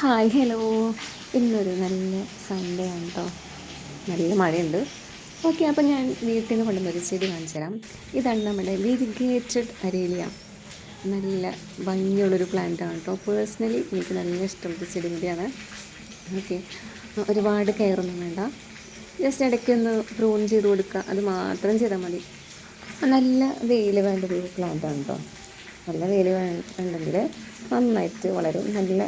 Hi hello ഇന്നൊരു നല്ല Sunday ആണ് കേട്ടോ നല്ല മഴയുണ്ട്. ഓക്കെ അപ്പോൾ ഞാൻ വീട്ടിൽ നിന്ന് കൊണ്ടുവന്നൊരു ചെടി കാണിച്ചു തരാം ഇതാണ് നമ്മുടെ വിരിഗേറ്റഡ് അരേലിയ നല്ല ഭംഗിയുള്ളൊരു പ്ലാന്റ് ആണ് കേട്ടോ പേഴ്സണലി എനിക്ക് നല്ല ഇഷ്ടമുള്ള ചെടി കൂടിയാണ്. ഓക്കെ ഒരുപാട് കെയറൊന്നും വേണ്ട. ജസ്റ്റ് ഇടയ്ക്ക് ഒന്ന് പ്രൂൺ ചെയ്ത് കൊടുക്കുക. അത് മാത്രം ചെയ്താൽ മതി. നല്ല വെയിൽ വേണ്ട ഒരു പ്ലാന്റ് ആണ് കേട്ടോ നല്ല വെയിൽ വേണ്ടെങ്കിൽ നന്നായിട്ട് വളരും. നല്ല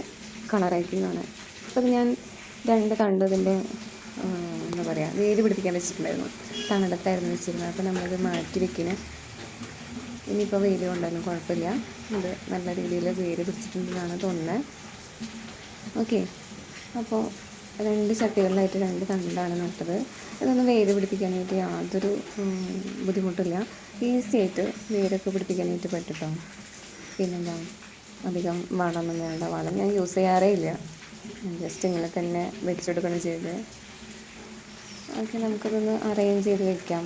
കളറായിരിക്കും കാണാൻ അപ്പോൾ ഞാൻ രണ്ട് തണ്ട് ഇതിന്റെ എന്താ പറയുക വേര് പിടിപ്പിക്കാൻ വെച്ചിട്ടുണ്ടായിരുന്നു. തണലത്തായിരുന്നു വെച്ചിരുന്നത്. അപ്പോൾ നമ്മളത് മാറ്റി വെക്കിന്. ഇനിയിപ്പോൾ വെയിൽ കൊണ്ടാലും കുഴപ്പമില്ല. ഇത് നല്ല രീതിയിൽ വേര് പിടിച്ചിട്ടുണ്ടെന്നാണ് തോന്നുന്നത്. ഓക്കെ. അപ്പോൾ രണ്ട് ചട്ടികളിലായിട്ട് രണ്ട് തണ്ടാണ് നട്ടത്. അതൊന്നും വേര് പിടിപ്പിക്കാനായിട്ട് യാതൊരു ബുദ്ധിമുട്ടില്ല. ഈസി ആയിട്ട് വേരൊക്കെ പിടിപ്പിക്കാനായിട്ട് പറ്റും കേട്ടോ പിന്നെന്താ? അധികം വളമൊന്നും വേണ്ട വളം ഞാൻ യൂസ് ചെയ്യാറേ ഇല്ല. ജസ്റ്റ് ഇങ്ങനെ തന്നെ വെച്ചെടുക്കണം ചെയ്ത് ഓക്കെ നമുക്കതൊന്ന് അറേഞ്ച് ചെയ്ത് വെക്കാം.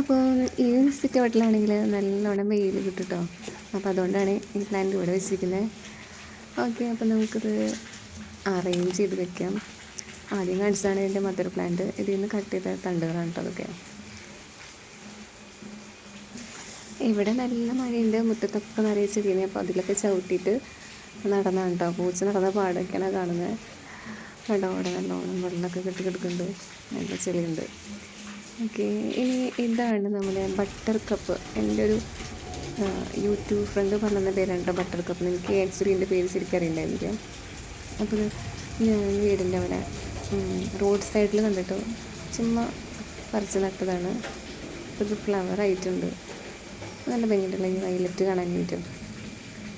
അപ്പോൾ ഈ സിറ്റ് ഔട്ടിലാണെങ്കിൽ നല്ലോണം വെയിൽ കിട്ടുട്ടോ. കേട്ടോ അപ്പോൾ അതുകൊണ്ടാണ് ഈ പ്ലാന്റ് ഇവിടെ വെച്ചിരിക്കുന്നത്. ഓക്കെ അപ്പോൾ നമുക്കത് അറേഞ്ച് ചെയ്ത് വെക്കാം. ആദ്യം കാണിച്ചതാണ് എന്റെ മദർ പ്ലാന്റ് ഇതിൽ നിന്ന് കട്ട് ചെയ്ത തണ്ടുകളാണ് കേട്ടോ അതൊക്കെ. ഇവിടെ നല്ല മഴയുണ്ട്. മുറ്റത്തൊക്കെ നിറയെ ചെടിയാണ് അപ്പോൾ അതിലൊക്കെ ചവിട്ടിയിട്ട് നടന്നാണ് കേട്ടോ പൂച്ച നടന്ന പാടൊക്കെയാണ് കാണുന്നത് കേട്ടോ അവിടെ നല്ലോണം വെള്ളമൊക്കെ കെട്ടി കിടക്കുന്നുണ്ട്. നല്ല ചെളിയുണ്ട്. ഓക്കെ. ഇനി ഇതാണ് നമ്മുടെ ബട്ടർ കപ്പ്. എന്റെ ഒരു യൂട്യൂബ് ഫ്രണ്ട് പറഞ്ഞ പേരാണ് കേട്ടോ ബട്ടർ കപ്പ്. എനിക്ക് ആക്ച്വലി എന്റെ പേര് ശരിക്കും അറിയണ്ടായിരുന്നില്ല അപ്പോൾ ഞാൻ വീടിന്റെ അവിടെ റോഡ് സൈഡിൽ കണ്ടിട്ടോ. ചുമ്മാ പറിച്ച് നട്ടതാണ്. ഇത് ഫ്ലവർ ആയിട്ടുണ്ട്. നല്ല ഭംഗിയുണ്ടല്ലോ ഈ വയലറ്റ് കാണാൻ വേണ്ടിയിട്ട്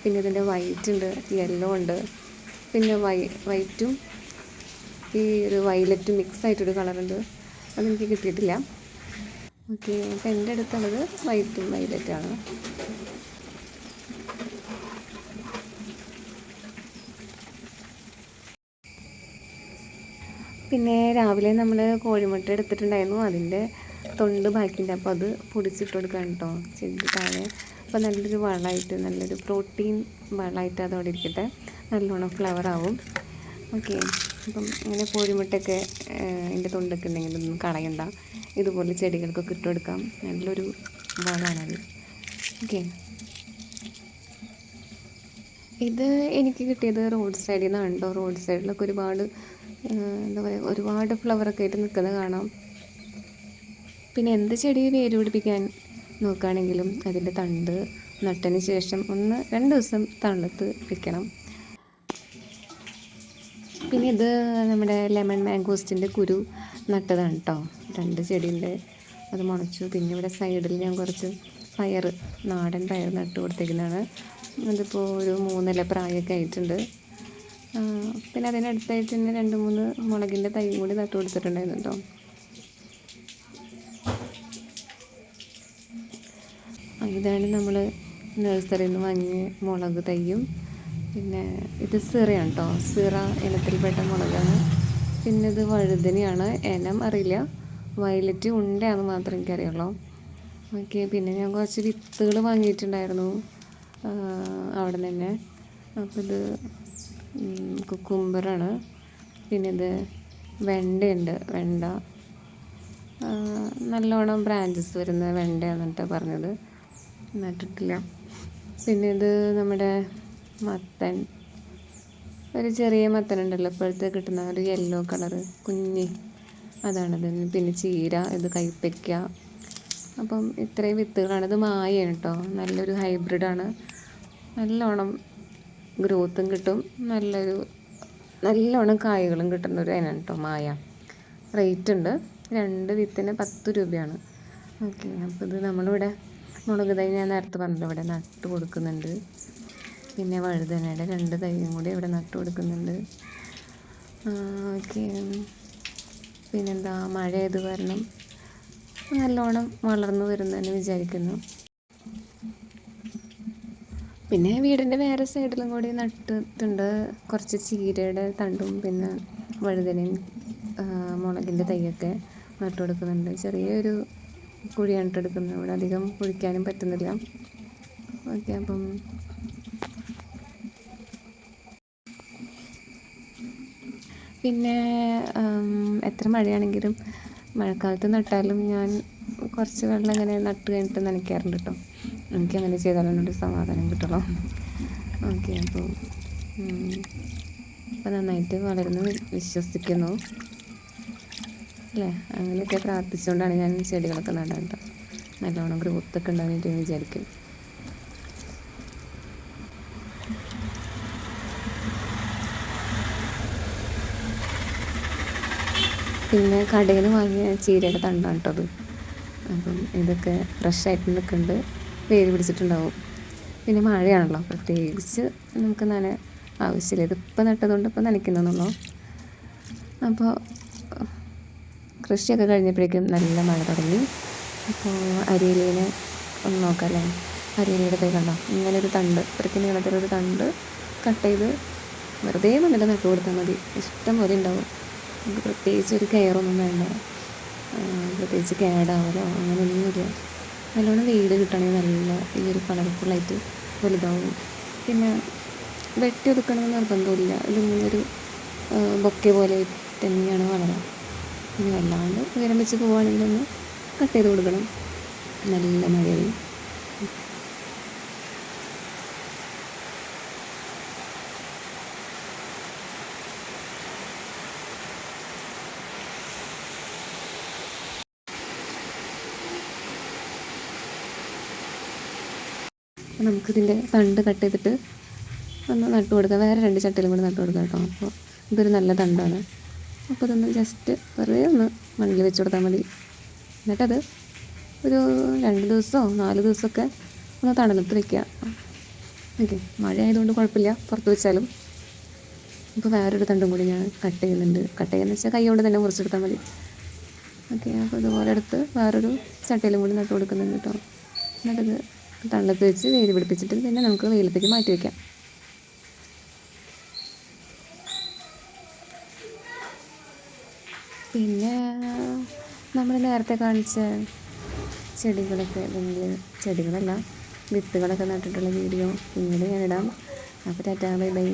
പിന്നെ ഇതിന്റെ വൈറ്റ് ഉണ്ട് യെല്ലോ ഉണ്ട്. പിന്നെ വൈ വൈറ്റും ഈ ഒരു വയലറ്റും മിക്സ് ആയിട്ടൊരു കളറുണ്ട് അതെനിക്ക് കിട്ടിയിട്ടില്ല. ഓക്കെ അപ്പോൾ എന്റെ അടുത്തുള്ളത് വൈറ്റും വയലറ്റാണ് പിന്നെ രാവിലെ നമ്മൾ കോഴിമുട്ട എടുത്തിട്ടുണ്ടായിരുന്നു. അതിന്റെ തൊണ്ട് ബാക്കിയുണ്ട്. അപ്പോൾ അത് പൊടിച്ചിട്ട് കൊടുക്കാൻ കേട്ടോ ചെടി താഴെ. അപ്പോൾ നല്ലൊരു വളമായിട്ട് നല്ലൊരു പ്രോട്ടീൻ വളമായിട്ട് അതോടെ ഇരിക്കട്ടെ. നല്ലോണം ഫ്ലവർ ആവും. ഓക്കെ. അപ്പം ഇങ്ങനെ കോഴിമുട്ടയൊക്കെ എന്റെ തൊണ്ടൊക്കെ ഉണ്ടെങ്കിൽ ഇതൊന്നും കളയണ്ട. ഇതുപോലെ ചെടികൾക്കൊക്കെ ഇട്ട് കൊടുക്കാം. നല്ലൊരു വളമാണത്. ഓക്കെ. ഇത് എനിക്ക് കിട്ടിയത് റോഡ് സൈഡിൽ നിന്നാണ് കേട്ടോ റോഡ് സൈഡിലൊക്കെ ഒരുപാട് എന്താ പറയുക ഒരുപാട് ഫ്ലവറൊക്കെ ആയിട്ട് നിൽക്കുന്നത് കാണാം. പിന്നെ എന്ത് ചെടി വേര് പിടിപ്പിക്കാൻ നോക്കുകയാണെങ്കിലും അതിന്റെ തണ്ട് നട്ടതിന് ശേഷം ഒന്ന് രണ്ട് ദിവസം തണുത്ത് വെക്കണം. പിന്നെ ഇത് നമ്മുടെ ലെമൺ മാംഗോസ്റ്റിന്റെ കുരു നട്ടതാണ് കേട്ടോ രണ്ട് ചെടീന്റെ അത് മുളച്ചു. പിന്നെ ഇവിടെ സൈഡിൽ ഞാൻ കുറച്ച് പയർ നാടൻ പയർ നട്ട് കൊടുത്തേക്കുന്നതാണ്. അതിപ്പോൾ ഒരു മൂന്നില പ്രായമൊക്കെ ആയിട്ടുണ്ട്. പിന്നെ അതിനടുത്തായിട്ട് തന്നെ രണ്ട് മൂന്ന് മുളകിന്റെ തൈ കൂടി നട്ട് കൊടുത്തിട്ടുണ്ടായിരുന്നു കേട്ടോ ഇതാണ് നമ്മൾ നഴ്സറിയിൽ നിന്ന് വാങ്ങിയ മുളക് തയ്യും പിന്നെ ഇത് സിറയാണ് കേട്ടോ സിറ ഇനത്തിൽപ്പെട്ട മുളകാണ്. പിന്നെ ഇത് വഴുതനയാണ്. ഇനം അറിയില്ല. വയലറ്റ് ഉണ്ടയാന്ന് മാത്രം എനിക്കറിയുള്ളൂ. ഓക്കെ പിന്നെ ഞാൻ കുറച്ച് വിത്തുകൾ വാങ്ങിയിട്ടുണ്ടായിരുന്നു അവിടെ തന്നെ അപ്പോൾ ഇത് കുക്കുംബറാണ്. പിന്നെ ഇത് വെണ്ടയുണ്ട് വെണ്ട. നല്ലോണം ബ്രാഞ്ചസ് വരുന്ന വെണ്ടയാണെന്നിട്ട് പറഞ്ഞത്. നട്ടിട്ടില്ല. പിന്നെ ഇത് നമ്മുടെ മത്തൻ. ഒരു ചെറിയ മത്തൻ ഉണ്ടല്ലോ ഇപ്പോഴത്തെ കിട്ടുന്ന ഒരു യെല്ലോ കളറ് കുഞ്ഞ്. അതാണത് പിന്നെ ചീര ഇത് കൈപ്പയ്ക്ക. അപ്പം ഇത്രയും വിത്തുകളാണ്. ഇത് മായയാണ് കേട്ടോ നല്ലൊരു ഹൈബ്രിഡാണ് നല്ലോണം ഗ്രോത്തും കിട്ടും. നല്ലൊരു നല്ലോണം കായ്കളും കിട്ടുന്ന ഒരു അതിനാണ് കേട്ടോ മായ. റേറ്റ് ഉണ്ട്. രണ്ട് വിത്തിന് പത്ത് രൂപയാണ്. ഓക്കെ അപ്പോൾ ഇത് നമ്മളിവിടെ മുളക് തൈ ഞാൻ നേരത്തെ പറഞ്ഞു ഇവിടെ നട്ട് കൊടുക്കുന്നുണ്ട്. പിന്നെ വഴുതനയുടെ രണ്ട് തൈയും കൂടി ഇവിടെ നട്ട് കൊടുക്കുന്നുണ്ട്. ഓക്കെ. പിന്നെന്താ മഴ ഏത് കാരണം നല്ലോണം വളർന്നു വരുന്നെന്ന് വിചാരിക്കുന്നു. പിന്നെ വീടിന്റെ വേറെ സൈഡിലും കൂടി നട്ടിട്ടുണ്ട്. കുറച്ച് ചീരയുടെ തണ്ടും പിന്നെ വഴുതനയും മുളകിന്റെ തൈയൊക്കെ നട്ടു കൊടുക്കുന്നുണ്ട്. ചെറിയൊരു കുഴിയാണ് എടുക്കുന്നത് ഇവിടെ അധികം കുഴിക്കാനും പറ്റുന്നില്ല. ഓക്കെ അപ്പം പിന്നെ എത്ര മഴയാണെങ്കിലും മഴക്കാലത്ത് നട്ടാലും ഞാൻ കുറച്ച് വെള്ളം ഇങ്ങനെ നട്ട് കഴിഞ്ഞിട്ട് നനയ്ക്കാറുണ്ട് കേട്ടോ എനിക്ക് അങ്ങനെ ചെയ്താലും ഒരു സമാധാനം കിട്ടണം ഓക്കെ അപ്പോൾ അപ്പോൾ നന്നായിട്ട് വളരുന്നു വിശ്വസിക്കുന്നു. അല്ലേ അങ്ങനെയൊക്കെ പ്രാർത്ഥിച്ചുകൊണ്ടാണ് ഞാൻ ചെടികളൊക്കെ നടാൻ നല്ലോണം ഗ്രോത്തൊക്കെ ഉണ്ടാകുന്നു ഞാൻ വിചാരിക്കും. പിന്നെ കടയിൽ നിന്ന് വാങ്ങിയ ചീരയുടെ തണ്ടാണ് കേട്ടോ അത്. അപ്പം ഇതൊക്കെ ഫ്രഷായിട്ട് നിൽക്കുന്നുണ്ട് വേര് പിടിച്ചിട്ടുണ്ടാവും. പിന്നെ മഴയാണല്ലോ. പ്രത്യേകിച്ച് നമുക്ക് നന ആവശ്യമില്ല. ഇതിപ്പോൾ നട്ടതുകൊണ്ട് ഇപ്പോൾ നനയ്ക്കുന്നുള്ളൂ അപ്പോൾ കൃഷിയൊക്കെ കഴിഞ്ഞപ്പോഴേക്കും നല്ല മഴ തുടങ്ങി. അപ്പോൾ അരിയിലേനെ ഒന്ന് നോക്കാം അല്ലേ അരിയിലയുടെ തൈ കണ്ടോ? ഇങ്ങനെ ഒരു തണ്ട് ഇത്രയ്ക്ക് നീളത്തിലൊരു തണ്ട് കട്ട് ചെയ്ത് വെറുതെ മണ്ണിൽ നട്ടു കൊടുത്താൽ മതി. ഇഷ്ടം പോലെ ഉണ്ടാവും. നമുക്ക് പ്രത്യേകിച്ച് ഒരു കെയറൊന്നും വേണ്ട. പ്രത്യേകിച്ച് കേടാവലോ അങ്ങനെയൊന്നുമില്ല. നല്ലോണം വെയിൽ കിട്ടണമെങ്കിൽ നല്ല ഈ ഒരു കളർഫുള്ളായിട്ട് വലുതാവും. പിന്നെ വെട്ടി ഒതുക്കണമെന്ന് നിർബന്ധമില്ല. ഇതിങ്ങനെ ഒരു ബൊക്കെ പോലെ തന്നെയാണ് വളരുക ഇനി വല്ലാണ്ട് ഉയരം വെച്ച് കട്ട് ചെയ്ത് കൊടുക്കണം. നല്ല മഴയായി. നമുക്കിതിന്റെ തണ്ട് കട്ട് ചെയ്തിട്ട് ഒന്ന് നട്ടു കൊടുക്കാം. വേറെ രണ്ട് ചട്ടിയിലും കൂടി നട്ടു കൊടുക്കാം കേട്ടോ. അപ്പോൾ ഇതൊരു നല്ല തണ്ടാണ്. അപ്പോൾ അതൊന്ന് ജസ്റ്റ് വെറുതെ ഒന്ന് മണ്ണിൽ വെച്ച് കൊടുത്താൽ മതി. എന്നിട്ടത് ഒരു രണ്ട് ദിവസമോ നാല് ദിവസമൊക്കെ ഒന്ന് തണലത്ത് വെക്കുക. ഓക്കെ മഴ ആയതുകൊണ്ട് കുഴപ്പമില്ല പുറത്ത് വെച്ചാലും. ഇപ്പോൾ വേറൊരു തണ്ടും കൂടി ഞാൻ കട്ട് ചെയ്യുന്നുണ്ട്. കട്ട് ചെയ്യുന്ന വെച്ചാൽ കൈ കൊണ്ട് തന്നെ മുറിച്ചെടുത്താൽ മതി. ഓക്കെ അപ്പോൾ ഇതുപോലെ എടുത്ത് വേറൊരു ചട്ടയിലും കൂടി നട്ട് കൊടുക്കുന്നുണ്ട് കേട്ടോ. എന്നിട്ടത് തണലത്ത് വെച്ച് വെയിൽ പിടിപ്പിച്ചിട്ട് പിന്നെ നമുക്ക് വെയിലത്തേക്ക് മാറ്റി വയ്ക്കാം പിന്നെ നമ്മൾ നേരത്തെ കാണിച്ച ചെടികളൊക്കെ അല്ലെങ്കിൽ ചെടികളല്ല വിത്തുകളൊക്കെ നട്ടിട്ടുള്ള വീഡിയോ പിന്നീട് ഞാനിടാം അപ്പോൾ ടാറ്റാ ബൈ ബൈ.